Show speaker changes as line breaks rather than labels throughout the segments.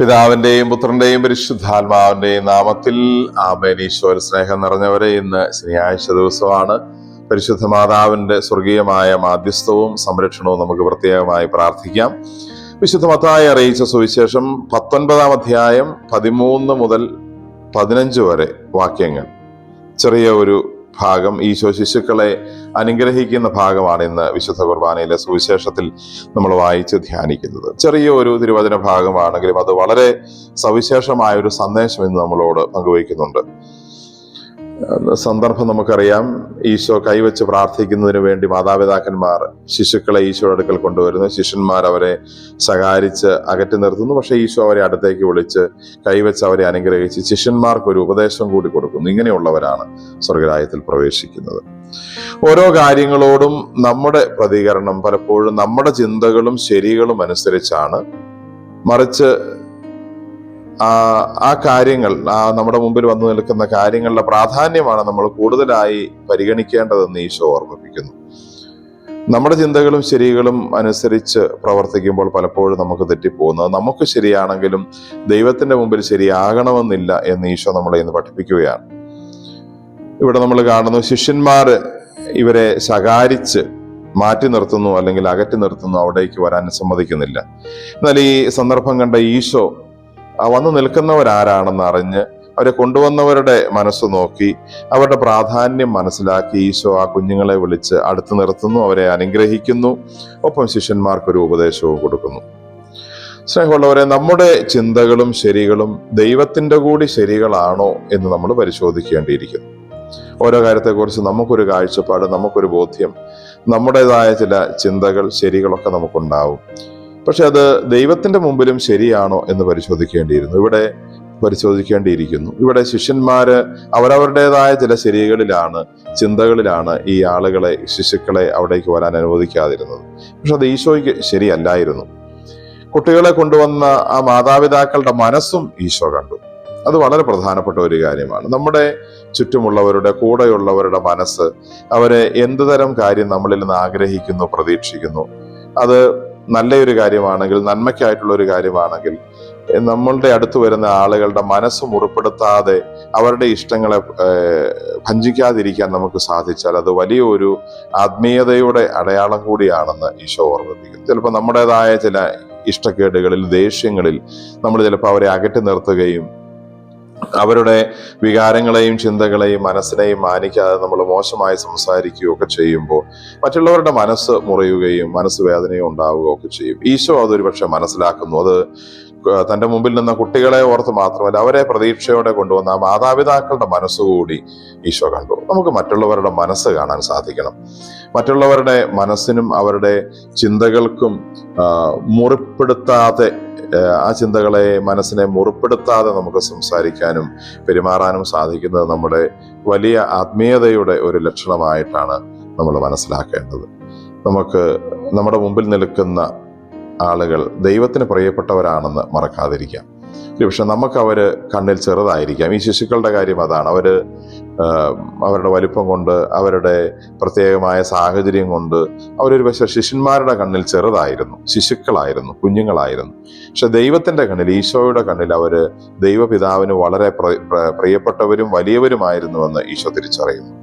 പിതാവിന്റെയും പുത്രന്റെയും പരിശുദ്ധാത്മാവിന്റെയും നാമത്തിൽ ആമേൻ. ഈശ്വര സ്നേഹം നിറഞ്ഞവരെ ഇന്ന് ശനിയാഴ്ച ദിവസമാണ്. പരിശുദ്ധ മാതാവിന്റെ സ്വർഗീയമായ മാധ്യസ്ഥവും സംരക്ഷണവും നമുക്ക് പ്രത്യേകമായി പ്രാർത്ഥിക്കാം. വിശുദ്ധ മത്തായി അറിയിച്ച സുവിശേഷം പത്തൊൻപതാം അധ്യായം പതിമൂന്ന് മുതൽ പതിനഞ്ച് വരെ വാക്യങ്ങൾ. ചെറിയ ഒരു ഭാഗം ഈശോ ശിശുക്കളെ അനുഗ്രഹിക്കുന്ന ഭാഗമാണ് ഇന്ന് വിശുദ്ധ കുർബാനയിലെ സുവിശേഷത്തിൽ നമ്മൾ വായിച്ച് ധ്യാനിക്കുന്നത്. ചെറിയ ഒരു തിരുവചന ഭാഗമാണെങ്കിലും അത് വളരെ സവിശേഷമായ ഒരു സന്ദേശം ഇന്ന് നമ്മളോട് പങ്കുവയ്ക്കുന്നുണ്ട്. സന്ദർഭം നമുക്കറിയാം. ഈശോ കൈവച്ച് പ്രാർത്ഥിക്കുന്നതിന് വേണ്ടി മാതാപിതാക്കന്മാർ ശിശുക്കളെ ഈശോയുടെ അടുക്കൽ കൊണ്ടുവരുന്നു. ശിഷ്യന്മാർ അവരെ ശകാരിച്ച് അകറ്റി നിർത്തുന്നു. പക്ഷേ ഈശോ അവരെ അടുത്തേക്ക് വിളിച്ച് കൈവച്ച് അവരെ അനുഗ്രഹിച്ച് ശിഷ്യന്മാർക്ക് ഒരു ഉപദേശം കൂടി കൊടുക്കുന്നു. ഇങ്ങനെയുള്ളവരാണ് സ്വർഗരായത്തിൽ പ്രവേശിക്കുന്നത്. ഓരോ കാര്യങ്ങളോടും നമ്മുടെ പ്രതികരണം പലപ്പോഴും നമ്മുടെ ചിന്തകളും ശരികളും അനുസരിച്ചാണ് മറിച്ച് ആ കാര്യങ്ങൾ നമ്മുടെ മുമ്പിൽ വന്നു നിൽക്കുന്ന കാര്യങ്ങളുടെ പ്രാധാന്യമാണ് നമ്മൾ കൂടുതലായി പരിഗണിക്കേണ്ടതെന്ന് ഈശോ ഓർമ്മിപ്പിക്കുന്നു. നമ്മുടെ ചിന്തകളും ശരികളും അനുസരിച്ച് പ്രവർത്തിക്കുമ്പോൾ പലപ്പോഴും നമുക്ക് തെറ്റിപ്പോകുന്നത് നമുക്ക് ശരിയാണെങ്കിലും ദൈവത്തിന്റെ മുമ്പിൽ ശരിയാകണമെന്നില്ല എന്ന് ഈശോ നമ്മളെ ഇന്ന് പഠിപ്പിക്കുകയാണ്. ഇവിടെ നമ്മൾ കാണുന്നു ശിഷ്യന്മാർ ഇവരെ ശകാരിച്ച് മാറ്റി നിർത്തുന്നു അല്ലെങ്കിൽ അകറ്റി നിർത്തുന്നു അവിടേക്ക് വരാൻ സമ്മതിക്കുന്നില്ല. എന്നാൽ ഈ സന്ദർഭം കണ്ട ഈശോ വന്നു നിൽക്കുന്നവരാരാണെന്ന് അറിഞ്ഞ് അവരെ കൊണ്ടുവന്നവരുടെ മനസ്സ് നോക്കി അവരുടെ പ്രാധാന്യം മനസ്സിലാക്കി ഈശോ ആ കുഞ്ഞുങ്ങളെ വിളിച്ച് അടുത്ത് നിർത്തുന്നു അവരെ അനുഗ്രഹിക്കുന്നു ഒപ്പം ശിഷ്യന്മാർക്ക് ഒരു ഉപദേശവും കൊടുക്കുന്നു. സ്നേഹമുള്ളവരെ നമ്മുടെ ചിന്തകളും ശരികളും ദൈവത്തിന്റെ കൂടി ശരികളാണോ എന്ന് നമ്മൾ പരിശോധിക്കേണ്ടിയിരിക്കുന്നു. ഓരോ കാര്യത്തെക്കുറിച്ച് നമുക്കൊരു കാഴ്ചപ്പാട് നമുക്കൊരു ബോധ്യം നമ്മുടേതായ ചില ചിന്തകൾ ശരികളൊക്കെ നമുക്കുണ്ടാവും. പക്ഷെ അത് ദൈവത്തിന്റെ മുമ്പിലും ശരിയാണോ എന്ന് പരിശോധിക്കേണ്ടിയിരുന്നു. ഇവിടെ പരിശോധിക്കേണ്ടിയിരിക്കുന്നു. ഇവിടെ ശിഷ്യന്മാര് അവരവരുടേതായ ചില ശരികളിലാണ് ചിന്തകളിലാണ് ഈ ആളുകളെ ശിശുക്കളെ അവിടേക്ക് വരാൻ അനുവദിക്കാതിരുന്നത്. പക്ഷെ അത് ഈശോയ്ക്ക് ശരിയല്ലായിരുന്നു. കുട്ടികളെ കൊണ്ടുവന്ന ആ മാതാപിതാക്കളുടെ മനസ്സും ഈശോ കണ്ടു. അത് വളരെ പ്രധാനപ്പെട്ട ഒരു കാര്യമാണ്. നമ്മുടെ ചുറ്റുമുള്ളവരുടെ കൂടെയുള്ളവരുടെ മനസ്സ് അവരെ എന്ത് തരം കാര്യം നമ്മളിൽ നിന്ന് ആഗ്രഹിക്കുന്നു പ്രതീക്ഷിക്കുന്നു അത് നല്ലൊരു കാര്യമാണെങ്കിൽ നന്മയ്ക്കായിട്ടുള്ള ഒരു കാര്യമാണെങ്കിൽ നമ്മളുടെ അടുത്ത് വരുന്ന ആളുകളുടെ മനസ്സ് മുറിപ്പെടുത്താതെ അവരുടെ ഇഷ്ടങ്ങളെ ഭഞ്ചിക്കാതിരിക്കാൻ നമുക്ക് സാധിച്ചാൽ അത് വലിയൊരു ആത്മീയതയുടെ അടയാളം കൂടിയാണെന്ന് ഈശോ ഓർമ്മിപ്പിക്കുന്നു. ചിലപ്പോൾ നമ്മുടേതായ ചില ഇഷ്ടക്കേടുകളിൽ ദേഷ്യങ്ങളിൽ നമ്മൾ ചിലപ്പോൾ അവരെ അകറ്റി നിർത്തുകയും അവരുടെ വികാരങ്ങളെയും ചിന്തകളെയും മനസ്സിനെയും മാനിക്കാതെ നമ്മൾ മോശമായി സംസാരിക്കുകയോ ഒക്കെ ചെയ്യുമ്പോൾ മറ്റുള്ളവരുടെ മനസ്സ് മുറിയുകയും മനസ്സ് വേദനയും ഉണ്ടാവുകയോ ഒക്കെ ചെയ്യും. ഈശോ അതൊരു പക്ഷെ മനസ്സിലാക്കുന്നു. അത് തന്റെ മുമ്പിൽ നിന്ന കുട്ടികളെ ഓർത്ത് മാത്രമല്ല അവരെ പ്രതീക്ഷയോടെ കൊണ്ടുവന്ന ആ മാതാപിതാക്കളുടെ മനസ്സുകൂടി ഈശോ കണ്ടു. നമുക്ക് മറ്റുള്ളവരുടെ മനസ്സ് കാണാൻ സാധിക്കണം. മറ്റുള്ളവരുടെ മനസ്സിനും അവരുടെ ചിന്തകൾക്കും മുറിപ്പെടുത്താതെ ആ, ചിന്തകളെ മനസ്സിനെ മുറിപ്പെടുത്താതെ നമുക്ക് സംസാരിക്കാനും പെരുമാറാനും സാധിക്കുന്നത് നമ്മുടെ വലിയ ആത്മീയതയുടെ ഒരു ലക്ഷണമായിട്ടാണ് നമ്മൾ മനസ്സിലാക്കേണ്ടത്. നമുക്ക് നമ്മുടെ മുമ്പിൽ നിൽക്കുന്ന ആളുകൾ ദൈവത്തിന് പ്രിയപ്പെട്ടവരാണെന്ന് മറക്കാതിരിക്കാം. പക്ഷെ നമുക്ക് അവർ കണ്ണിൽ ചെറുതായിരിക്കാം. ഈ ശിശുക്കളുടെ കാര്യം അതാണ്. അവർ ആ, അവരുടെ വലിപ്പം കൊണ്ട് അവരുടെ പ്രത്യേകമായ സാഹചര്യം കൊണ്ട് അവരൊരു പക്ഷെ ശിഷ്യന്മാരുടെ കണ്ണിൽ ചെറുതായിരുന്നു ശിശുക്കളായിരുന്നു കുഞ്ഞുങ്ങളായിരുന്നു. പക്ഷെ ദൈവത്തിന്റെ കണ്ണിൽ ഈശോയുടെ കണ്ണിൽ അവർ ദൈവപിതാവിന് വളരെ പ്ര- പ്ര- പ്രിയപ്പെട്ടവരും വലിയവരുമായിരുന്നുവെന്ന് ഈശോ തിരിച്ചറിയുന്നു.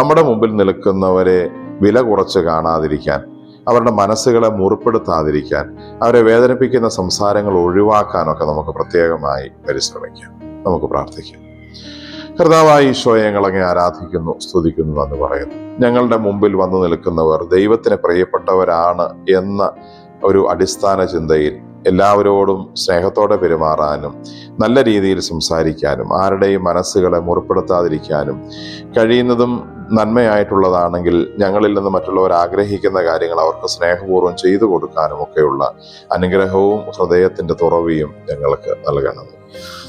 നമ്മുടെ മുമ്പിൽ നിൽക്കുന്നവരെ വില കുറച്ച് കാണാതിരിക്കാൻ അവരുടെ മനസ്സുകളെ മുറിപ്പെടുത്താതിരിക്കാൻ അവരെ വേദനിപ്പിക്കുന്ന സംസാരങ്ങൾ ഒഴിവാക്കാനൊക്കെ നമുക്ക് പ്രത്യേകമായി പരിശ്രമിക്കാം. നമുക്ക് പ്രാർത്ഥിക്കാം. കർത്താവായ ഈശോയെ ആരാധിക്കുന്നു സ്തുതിക്കുന്നു എന്ന് പറയുന്നു. ഞങ്ങളുടെ മുമ്പിൽ വന്നു നിൽക്കുന്നവർ ദൈവത്തിന് പ്രിയപ്പെട്ടവരാണ് എന്ന ഒരു അടിസ്ഥാന ചിന്തയിൽ എല്ലാവരോടും സ്നേഹത്തോടെ പെരുമാറാനും നല്ല രീതിയിൽ സംസാരിക്കാനും ആരുടെയും മനസ്സുകളെ മുറിപ്പെടുത്താതിരിക്കാനും കഴിയുന്നതും നന്മയായിട്ടുള്ളതാണെങ്കിൽ ഞങ്ങളിൽ നിന്ന് മറ്റുള്ളവർ ആഗ്രഹിക്കുന്ന കാര്യങ്ങൾ അവർക്ക് സ്നേഹപൂർവം ചെയ്തു കൊടുക്കാനും ഒക്കെയുള്ള അനുഗ്രഹവും ഹൃദയത്തിന്റെ തുറവിയും ഞങ്ങൾക്ക് നൽകണം